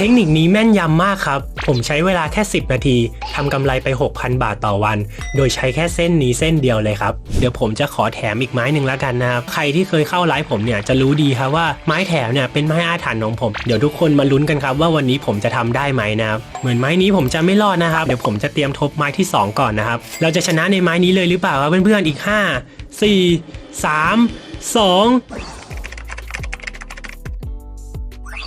เทคนิคนี้แม่นยำมากครับ ผมใช้เวลาแค่ 10 นาทีทำกำไรไป 6,000 บาทต่อวัน โดยใช้แค่เส้นนี้เส้นเดียวเลยครับ เดี๋ยวผมจะขอแถมอีกไม้หนึ่งแล้วกันนะครับ ใครที่เคยเข้าไลฟ์ผมเนี่ยจะรู้ดีครับว่าไม้แถมเนี่ยเป็นไม้อาถรรพ์ของผม เดี๋ยวทุกคนมาลุ้นกันครับว่าวันนี้ผมจะทำได้ไหมนะครับเหมือนไม้นี้ผมจะไม่รอดนะครับ เดี๋ยวผมจะเตรียมทบไม้ที่ 2 ก่อนนะครับ เราจะชนะในไม้นี้เลยหรือเปล่าครับเพื่อนๆอีก 5 4 3 2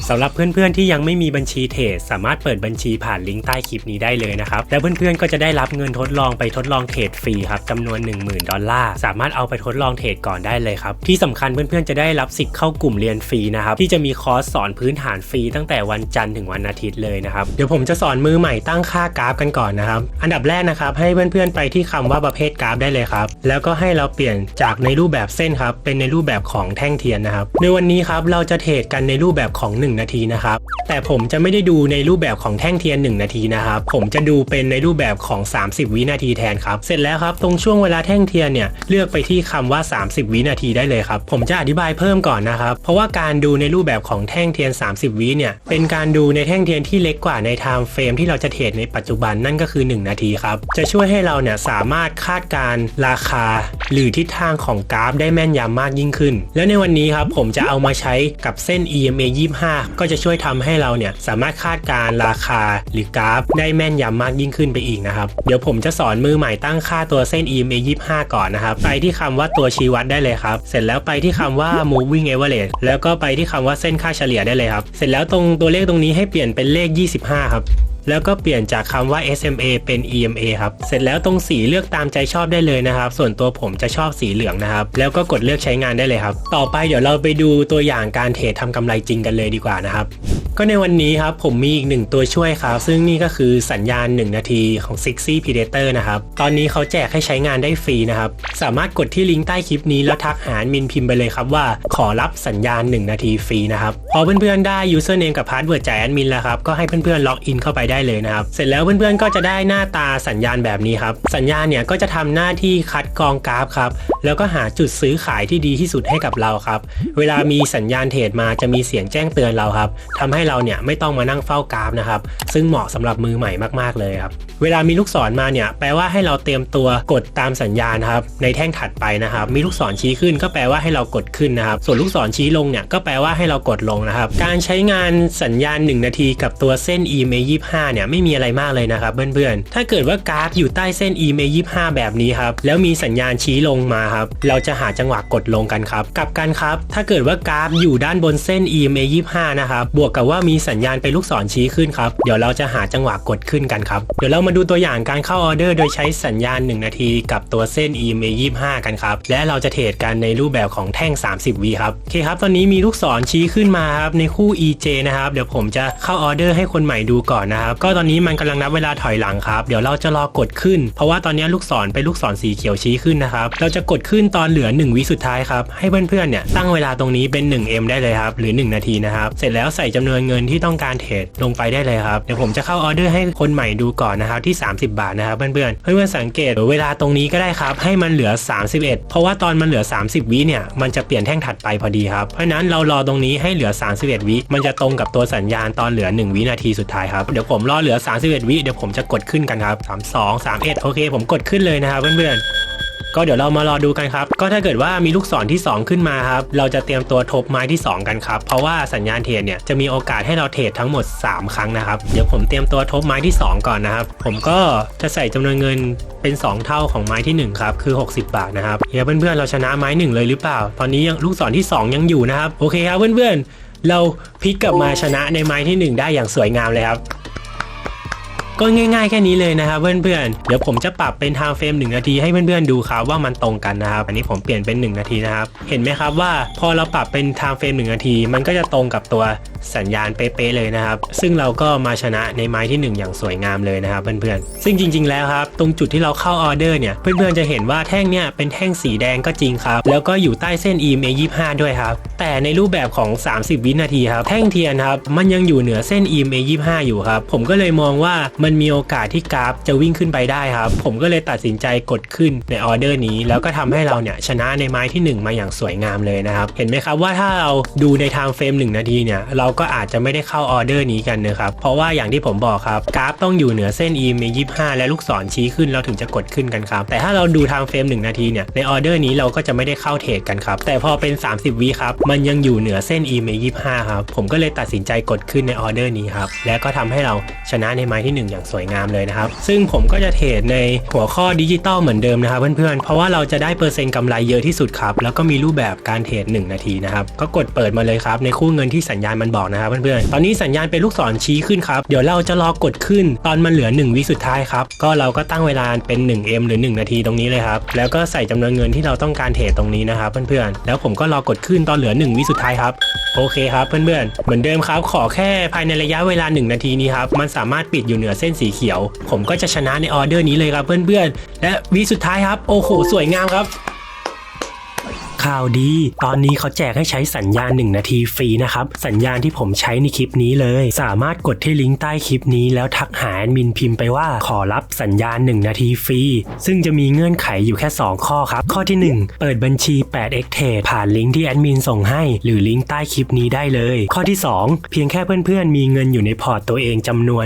สำหรับเพื่อนๆที่ยังไม่มีบัญชีเทรดสามารถเปิดบัญชีผ่านลิงก์ใต้คลิปนี้ได้เลยนะครับ และเพื่อนๆก็จะได้รับเงินทดลองไปทดลองเทรดฟรีครับจำนวน 10,000 ดอลลาร์ สามารถเอาไปทดลองเทรดก่อนได้เลยครับ ที่สำคัญเพื่อนๆจะได้รับสิทธิ์เข้ากลุ่มเรียนฟรีนะครับ ที่จะมีคอร์สสอนพื้นฐานฟรีตั้งแต่วันจันทร์ถึงวันอาทิตย์เลยนะครับ เดี๋ยวผมจะสอนมือใหม่ตั้งค่ากราฟกันก่อนนะครับ อันดับแรกนะครับให้เพื่อนๆไปที่คำว่าประเภทกราฟได้เลยครับ แล้วก็ให้เราเปลี่ยนจากในรูปแบบเส้นครับเป็นในรูปแบบของแท่งเทียนนะครับ ในวันนี้ครับเราจะเทรดกันในรูปแบบของ1นาทีนะครับ แต่ผมจะไม่ได้ดูในรูปแบบของแท่งเทียน 1 นาทีนะครับ ผมจะดูเป็นในรูปแบบของ 30 วินาทีแทนครับ เสร็จแล้วครับ ตรงช่วงเวลาแท่งเทียนเนี่ย เลือกไปที่คำว่า 30 วินาทีได้เลยครับ ผมจะอธิบายเพิ่มก่อนนะครับ เพราะว่าการดูในรูปแบบของแท่งเทียน 30 วิเนี่ย เป็นการดูในแท่งเทียนที่เล็กกว่าในไทม์เฟรมที่เราจะเทรดในปัจจุบันนั่นก็คือ 1 นาทีครับ จะช่วยให้เราเนี่ยสามารถคาดการราคา หรือทิศทางของกราฟได้แม่นยำมากยิ่งขึ้น แล้วในวันนี้ครับผมจะเอามาใช้กับเส้น EMA 25 ก็จะช่วยทำให้เราเนี่ยสามารถคาดการ์ราคาหรือกราฟได้แม่นยำมากยิ่งขึ้นไปอีกนะครับ เดี๋ยวผมจะสอนมือใหม่ตั้งค่าตัวเส้น EMA 25 ก่อนนะครับ ไปที่คำว่าตัวชี้วัดได้เลยครับ เสร็จแล้วไปที่คำว่า moving average แล้วก็ไปที่คำว่าเส้นค่าเฉลี่ยได้เลยครับ เสร็จแล้วตรงตัวเลขตรงนี้ให้เปลี่ยนเป็นเลข 25 ครับ แล้วก็เปลี่ยนจากคำว่า SMA เป็น EMA ครับ เสร็จแล้วตรงสีเลือกตามใจชอบได้เลยนะครับ ส่วนตัวผมจะชอบสีเหลืองนะครับ แล้วก็กดเลือกใช้งานได้เลยครับ ต่อไปเดี๋ยวเราไปดูตัวอย่างการเทรดทำกำไรจริงกันเลยดีกว่านะครับ ก็ในวันนี้ครับผมมีอีกหนึ่งตัวช่วยครับ ซึ่งนี่ก็คือสัญญาณ 1 นาทีของ Sixy Predator นะครับ ตอนนี้เขาแจกให้ใช้งานได้ฟรีนะครับ สามารถกดที่ลิงก์ใต้คลิปนี้แล้วทักหามินพิมพ์ไปเลยครับว่า ขอรับสัญญาณ 1 นาทีฟรีนะครับ พอเพื่อนๆได้ username กับ password จ่ายแอดมินแล้วครับ ก็ให้เพื่อนๆล็อกอินเข้าไปได้เลยนะครับ เสร็จแล้วเพื่อนๆก็จะได้หน้าตาสัญญาณแบบนี้ครับ สัญญาณเนี่ยก็จะทำหน้าที่คัดกรองกราฟครับ แล้วก็หาจุดซื้อขายที่ดีที่สุดให้กับเราครับ เวลามีสัญญาณเทรดมาจะมีเสียงแจ้งเตือนเราครับทำให้เราเนี่ยไม่ต้องมานั่งเฝ้ากราฟนะครับ ซึ่งเหมาะสำหรับมือใหม่มากๆเลยครับ เวลามีลูกศรมาเนี่ยแปลว่าให้เราเตรียมตัวกดตามสัญญาณครับ ในแท่งถัดไปนะครับ มีลูกศรชี้ขึ้นก็แปลว่าให้เรากดขึ้นนะครับ ส่วนลูกศรชี้ลงเนี่ยก็แปลว่าให้เรากดลงนะครับ การใช้งานสัญญาณ 1 นาทีกับตัวเส้น EMA 25เนี่ยไม่มีอะไรมากเลยนะครับเพื่อนๆ ถ้าเกิดว่ากราฟอยู่ใต้เส้น EMA 25 แบบนี้ครับ แล้วมีสัญญาณชี้ลงมาครับ เราจะหาจังหวะกดลงกันครับ กลับกันครับ ถ้าเกิดว่ากราฟอยู่ด้านบนเส้น EMA 25นะครับ บวกกับว่ามีสัญญาณเป็นลูกศรชี้ขึ้นครับ เดี๋ยวเราจะหาจังหวะกดขึ้นกันครับ เดี๋ยวเรามาดูตัวอย่างการเข้าออเดอร์ โดยใช้สัญญาณ 1 นาทีกับตัวเส้น EMA 25 กันครับ และเราจะเทรดกันในรูปแบบของแท่ง 30วีครับโอเคครับ ตอนนี้มีลูกศรชี้ขึ้นมาครับในคู่ EJ นะครับ เดี๋ยวผมจะเข้าออเดอร์ให้คนใหม่ดูก่อนนะครับก็ตอนนี้มันกำลังนับเวลาถอยหลังครับ เดี๋ยวเราจะรอกดขึ้น เพราะว่าตอนนี้ลูกศรเป็นลูกศรสีเขียวชี้ขึ้นนะครับ เราจะกดขึ้นตอนเหลือ 1 วิสุดท้ายครับ ให้เพื่อนๆเนี่ยตั้งเวลาตรงนี้เป็น 1M ได้เลยครับ หรือ 1 นาทีนะครับ เสร็จแล้วใส่จำนวนเงินที่ต้องการเทรดลงไปได้เลยครับ เดี๋ยวผมจะเข้าออเดอร์ให้คนใหม่ดูก่อนนะครับที่ 30 บาทนะครับเพื่อนๆ เพื่อนๆสังเกตเวลาตรงนี้ก็ได้ครับ ให้มันเหลือ 31 เพราะว่าตอนมันเหลือ 30 วิเนี่ยมันจะเปลี่ยนแท่งถัดไปพอดีครับ เพราะฉะนั้นเรารอตรงนี้ให้เหลือ 31 วิมันจะตรงกับตัวสัญญาณตอนเหลือ 1 วินาทีสุดท้ายครับ เดี๋ยวผมรอเหลือ 31 วิเดี๋ยวผมจะกดขึ้นกันครับ 32 31 โอเค ผมกดขึ้นเลยนะครับเพื่อนๆ ก็เดี๋ยวเรามารอดูกันครับ ก็ถ้าเกิดว่ามีลูกศรที่ 2 ขึ้นมาครับ เราจะเตรียมตัวทบไม้ที่ 2 กันครับ เพราะว่าสัญญาณเทรดเนี่ยจะมีโอกาสให้เราเทรดทั้งหมด 3 ครั้งนะครับ เดี๋ยวผมเตรียมตัวทบไม้ที่ 2 ก่อนนะครับ ผมก็จะใส่จำนวนเงินเป็น 2 เท่าของไม้ที่ 1 ครับ คือ 60 บาทนะครับเดี๋ยวเพื่อนๆเราชนะไม้ 1 เลยหรือเปล่า ตอนนี้ยังลูกศรที่ 2 ยังอยู่นะครับ โอเคครับเพื่อนๆเราพลิกกลับมาชนะในไม้ที่ 1 ได้อย่างสวยงามเลยครับ ก็ง่าย ๆ แค่นี้เลยนะครับเพื่อนๆ เดี๋ยวผมจะปรับเป็นไทม์เฟรม1นาทีให้เพื่อนๆดูครับว่ามันตรงกันนะครับ อันนี้ผมเปลี่ยนเป็น 1 นาทีนะครับ เห็นไหมครับว่าพอเราปรับเป็นไทม์เฟรม1นาที มันก็จะตรงกับตัว สัญญาณเป๊ะๆเลยนะครับ ซึ่งเราก็มาชนะในไม้ที่ 1 อย่างสวยงามเลยนะครับเพื่อนๆ ซึ่งจริง ๆ แล้วครับ ตรงจุดที่เราเข้าออเดอร์เนี่ย เพื่อนๆ จะเห็นว่าแท่งเนี่ยเป็นแท่งสีแดงก็จริงครับ แล้วก็อยู่ใต้เส้น EMA 25 ด้วยครับ แต่ในรูปแบบของ 30 วินาทีครับ แท่งเทียนครับ มันยังอยู่เหนือเส้น EMA 25 อยู่ครับ ผมก็เลยมองว่ามันมีโอกาสที่กราฟจะวิ่งขึ้นไปได้ครับ ผมก็เลยตัดสินใจกดขึ้นในออเดอร์นี้ แล้วก็ทำให้เราเนี่ยชนะในไม้ที่ 1 มาอย่างสวยงามเลยนะครับ เห็นไหมครับว่าถ้าเราดูในไทม์เฟรม1 นาทีเนี่ยเราก็อาจจะไม่ได้เข้าออเดอร์นี้กันนะครับ เพราะว่าอย่างที่ผมบอกครับกราฟต้องอยู่เหนือเส้น EMA 25 และลูกศรชี้ขึ้นเราถึงจะกดขึ้นกันครับ แต่ถ้าเราดูทางเฟรม 1 นาทีเนี่ยในออเดอร์นี้เราก็จะไม่ได้เข้าเทรดกันครับ แต่พอเป็น 30วิครับมันยังอยู่เหนือเส้น EMA 25 ครับ ผมก็เลยตัดสินใจกดขึ้นในออเดอร์นี้ครับและก็ทำให้เราชนะในไม้ที่ 1 อย่างสวยงามเลยนะครับซึ่งผมก็จะเทรดในหัวข้อดิจิตอลเหมือนเดิมนะครับเพื่อนๆเพราะว่าเราจะได้เปอร์เซ็นต์กำไรเยอะที่สุดครับแล้วก็มีรูปแบบการเทรด1นาทีนะครับก็กดเปิดมาเลยครับในคู่เงินที่สัญญาณมันบอกนะครับเพื่อนๆ ตอนนี้สัญญาณเป็นลูกศรชี้ขึ้นครับ เดี๋ยวเราจะรอกดขึ้นตอนมันเหลือ 1 วิสุดท้ายครับ ก็เราก็ตั้งเวลาเป็น 1M หรือ 1 นาทีตรงนี้เลยครับ แล้วก็ใส่จำนวนเงินที่เราต้องการเทรดตรงนี้นะครับเพื่อนๆ แล้วผมก็รอกดขึ้นตอนเหลือ 1 วิสุดท้ายครับ โอเคครับเพื่อนๆ เหมือนเดิมครับ ขอแค่ภายในระยะเวลา 1 นาทีนี้ครับ มันสามารถปิดอยู่เหนือเส้นสีเขียว ผมก็จะชนะในออเดอร์นี้เลยครับเพื่อนๆ และวิสุดท้ายครับ โอ้โห สวยงามครับ ข่าวดี ตอนนี้เขาแจกให้ใช้สัญญาณ 1 นาทีฟรีนะครับ สัญญาณที่ผมใช้ในคลิปนี้เลย สามารถกดที่ลิงก์ใต้คลิปนี้แล้วทักหาแอดมินพิมพ์ไปว่าขอรับสัญญาณ 1 นาทีฟรี ซึ่งจะมีเงื่อนไขอยู่แค่ 2 ข้อครับ ข้อที่ 1 เปิดบัญชี 8x t a ผ่านลิงก์ที่แอดมินส่งให้ หรือลิงก์ใต้คลิปนี้ได้เลย ข้อที่ 2 เพียงแค่เพื่อนๆ มีเงินอยู่ในพอร์ตตัวเองจำนวน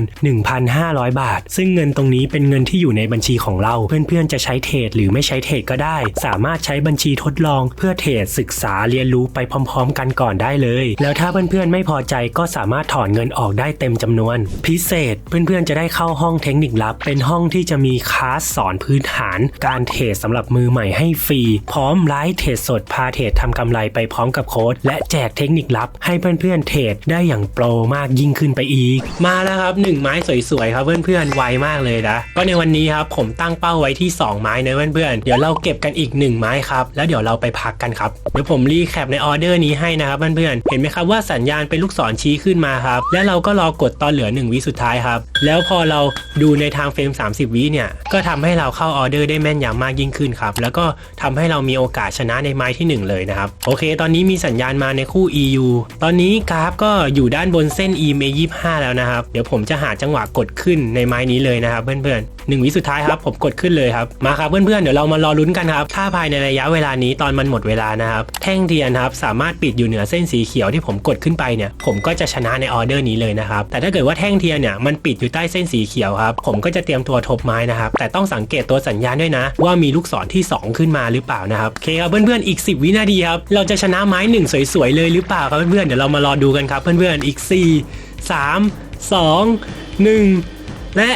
1,500 บาท ซึ่งเงินตรงนี้เป็นเงินที่อยู่ในบัญชีของเรา เพื่อนๆจะใช้เทรดหรือไม่ใช้เทรดก็ได้ สามารถใช้บัญชีทดลองเพื่อเทรดศึกษาเรียนรู้ไปพร้อมๆ กันก่อนได้เลย แล้วถ้าเพื่อนๆไม่พอใจก็สามารถถอนเงินออกได้เต็มจำนวน พิเศษเพื่อนๆจะได้เข้าห้องเทคนิคลับ เป็นห้องที่จะมีคลาสสอนพื้นฐาน การเทรดสำหรับมือใหม่ให้ฟรี พร้อมไลฟ์เทรดสดพาเทรดทำกำไรไปพร้อมกับโค้ดและแจกเทคนิคลับ ให้เพื่อนๆเทรดได้อย่างโปรมากยิ่งขึ้นไปอีก มาแล้วครับหนึ่งไม้สวยๆครับเพื่อนๆไวมากเลยนะก็ในวันนี้ครับผมตั้งเป้าไว้ที่ 2 ไม้นะเพื่อนๆเดี๋ยวเราเก็บกันอีก 1 ไม้ครับแล้วเดี๋ยวเราไปพักกันครับ เดี๋ยวผมรีแคปในออเดอร์นี้ให้นะครับเพื่อนๆ เห็นไหมครับว่าสัญญาณเป็นลูกศรชี้ขึ้นมาครับ และเราก็รอกดตอนเหลือ 1 วิสุดท้ายครับ แล้วพอเราดูในทางเฟรม 30 วิเนี่ย ก็ทำให้เราเข้าออเดอร์ได้แม่นยำมากยิ่งขึ้นครับ แล้วก็ทำให้เรามีโอกาสชนะในไม้ทีหนึ่1 เลยนะครับ โอเค ตอนนี้มีสัญญาณมาในคู่ EU ตอนนี้กราฟก็อยู่ด้านบนเส้น EMA 25 แล้วนะครับ เดี๋ยวผมจะหาจังหวะกดขึ้นในไม้นี้เลยนะครับเพื่อนๆหนึ่งวิสุดท้ายครับผมกดขึ้นเลยครับ มาครับเพื่อนๆเดี๋ยวเรามารอลุ้นกันครับ ถ้าภายในระยะเวลานี้ตอนมันหมดเวลานะครับ แท่งเทียนครับสามารถปิดอยู่เหนือเส้นสีเขียวที่ผมกดขึ้นไปเนี่ยผมก็จะชนะในออเดอร์นี้เลยนะครับแต่ถ้าเกิดว่าแท่งเทียนเนี่ยมันปิดอยู่ใต้เส้นสีเขียวครับผมก็จะเตรียมตัวทบไม้นะครับแต่ต้องสังเกตตัวสัญญาณด้วยนะ ว่ามีลูกศรที่ 2 ขึ้นมาหรือเปล่านะครับโอเคครับเพื่อนๆอีก 10 วินาทีครับเราจะชนะไม้หนึ่งสวยๆเลยหรือเปล่าครับเพื่อนๆเดี๋ยวเรามารอดูกันครับเพื่อนๆอีก 4 3 2 1 และ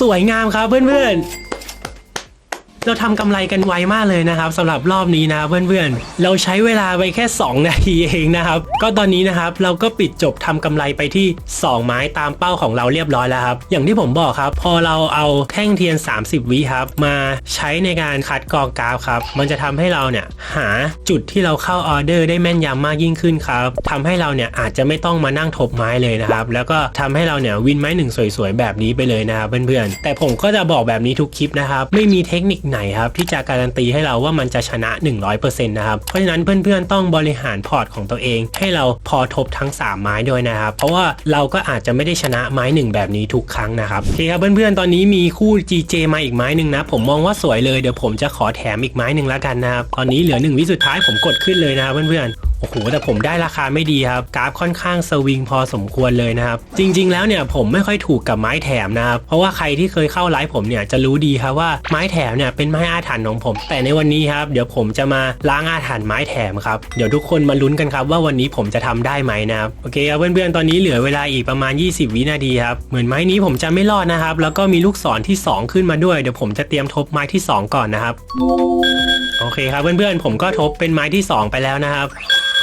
สวยงามครับเพื่อนๆ เราทำกำไรกันไวมากเลยนะครับสำหรับรอบนี้นะเพื่อนๆ เราใช้เวลาไปแค่ 2 นาทีเองนะครับ ก็ตอนนี้นะครับเราก็ปิดจบทำกำไรไปที่ 2 ไม้ตามเป้าของเราเรียบร้อยแล้วครับ อย่างที่ผมบอกครับ พอเราเอาแท่งเทียน 30 วิครับ มาใช้ในการคัดกรองกราฟครับ มันจะทำให้เราเนี่ยหาจุดที่เราเข้าออเดอร์ได้แม่นยำมากยิ่งขึ้นครับทำให้เราเนี่ยอาจจะไม่ต้องมานั่งทบไม้เลยนะครับ แล้วก็ทำให้เราเนี่ยวินไม้หนึ่งสวยๆแบบนี้ไปเลยนะครับเพื่อนๆ แต่ผมก็จะบอกแบบนี้ทุกคลิปนะครับไม่มีเทคนิคไหนครับที่จะการันตีให้เราว่ามันจะชนะ 100%นะครับ เพราะฉะนั้นเพื่อนๆต้องบริหารพอร์ตของตัวเอง ให้เราพอทบทั้ง 3 ไม้ด้วยนะครับ เพราะว่าเราก็อาจจะไม่ได้ชนะไม้หนึ่งแบบนี้ทุกครั้งนะครับโอเคครับเพื่อนๆตอนนี้มีคู่ GJ มาอีกไม้หนึ่งนะผมมองว่าสวยเลยเดี๋ยวผมจะขอแถมอีกไม้หนึ่งแล้วกันนะครับตอนนี้เหลือ1วิสุดท้ายผมกดขึ้นเลยนะครับเพื่อนๆ โอ้โหแต่ผมได้ราคาไม่ดีครับกราฟค่อนข้างสวิงพอสมควรเลยนะครับ จริง ๆ แล้วเนี่ยผมไม่ค่อยถูกกับไม้แถมนะครับเพราะว่าใครที่เคยเข้าไลฟ์ผมเนี่ยจะรู้ดีครับว่าไม้แถมเนี่ยเป็นไม้อาถรรพ์ของผม แต่ในวันนี้ครับเดี๋ยวผมจะมาล้างอาถรรพ์ไม้แถมครับเดี๋ยวทุกคนมาลุ้นกันครับว่าวันนี้ผมจะทำได้ไหมนะครับโอเคครับเพื่อนๆตอนนี้เหลือเวลาอีกประมาณ 20 วินาทีครับเหมือนไม้นี้ผมจะไม่รอดนะครับ แล้วก็มีลูกศรที่ 2 ขึ้นมาด้วยเดี๋ยวผมจะเตรียมทบไม้ที่ 2 ก่อนนะครับโอเคครับเพื่อนๆผมก็ทบเป็นไม้ที่ 2 ไปแล้วนะครับ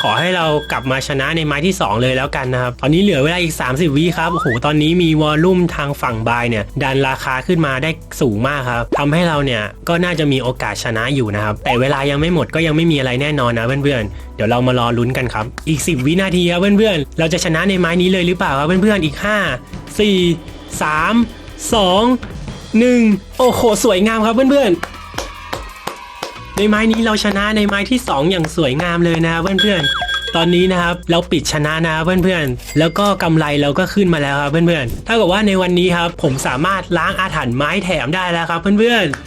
ขอให้เรากลับมาชนะในไม้ที่ 2 เลยแล้วกันนะครับ ตอนนี้เหลือเวลาอีก 30 วิครับ โอ้โห ตอนนี้มีวอลลุ่มทางฝั่งบายเนี่ย ดันราคาขึ้นมาได้สูงมากครับทำให้เราเนี่ย ก็น่าจะมีโอกาสชนะอยู่นะครับ แต่เวลายังไม่หมดก็ยังไม่มีอะไรแน่นอนนะเพื่อนๆ เดี๋ยวเรามารอลุ้นกันครับ อีก 10 วินาทีครับเพื่อนๆ เราจะชนะในไม้นี้เลยหรือเปล่าครับเพื่อนๆ อีก 5 4 3 2 1 โอ้โห สวยงามครับเพื่อนๆ ในไม้นี้เราชนะในไม้ที่ 2 อย่างสวยงามเลยนะครับเพื่อนๆ ตอนนี้นะครับเราปิดชนะนะเพื่อนๆ แล้วก็กำไรเราก็ขึ้นมาแล้วครับเพื่อนๆถ้ากับว่าในวันนี้ครับผมสามารถล้างอาถรรพ์ไม้แถมได้แล้วครับเพื่อนๆ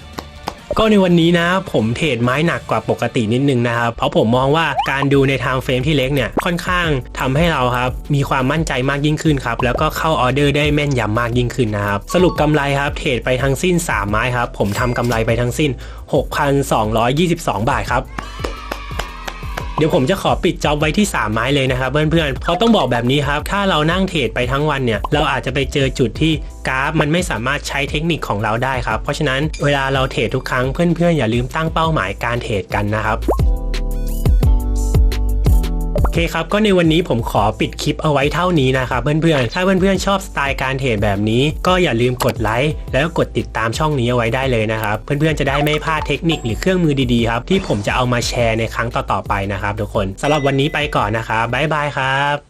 ก็ในวันนี้นะผมเทรดไม้หนักกว่าปกตินิดนึงนะครับเพราะผมมองว่าการดูในไทม์เฟรมที่เล็กเนี่ยค่อนข้างทำให้เราครับมีความมั่นใจมากยิ่งขึ้นครับแล้วก็เข้าออเดอร์ได้แม่นยำมากยิ่งขึ้นนะครับสรุปกำไรครับเทรดไปทั้งสิ้น 3 ไม้ครับผมทำกำไรไปทั้งสิ้น 6,222 บาทครับ เดี๋ยวผมจะขอปิดจ็อบไว้ที่ 3 ไม้เลยนะครับเพื่อนๆเพราะต้องบอกแบบนี้ครับ ถ้าเรานั่งเทรดไปทั้งวันเนี่ย เราอาจจะไปเจอจุดที่กราฟมันไม่สามารถใช้เทคนิคของเราได้ครับ เพราะฉะนั้นเวลาเราเทรดทุกครั้งเพื่อนๆอย่าลืมตั้งเป้าหมายการเทรดกันนะครับ โอเคครับ ก็ในวันนี้ผมขอปิดคลิปเอาไว้เท่านี้นะครับเพื่อนๆ ถ้าเพื่อนๆชอบสไตล์การเทรดแบบนี้ ก็อย่าลืมกดไลค์แล้วกดติดตามช่องนี้เอาไว้ได้เลยนะครับ เพื่อนๆจะได้ไม่พลาดเทคนิคหรือเครื่องมือดีๆครับที่ผมจะเอามาแชร์ในครั้งต่อๆไปนะครับทุกคนสำหรับวันนี้ไปก่อนนะครับบ๊ายบายครับ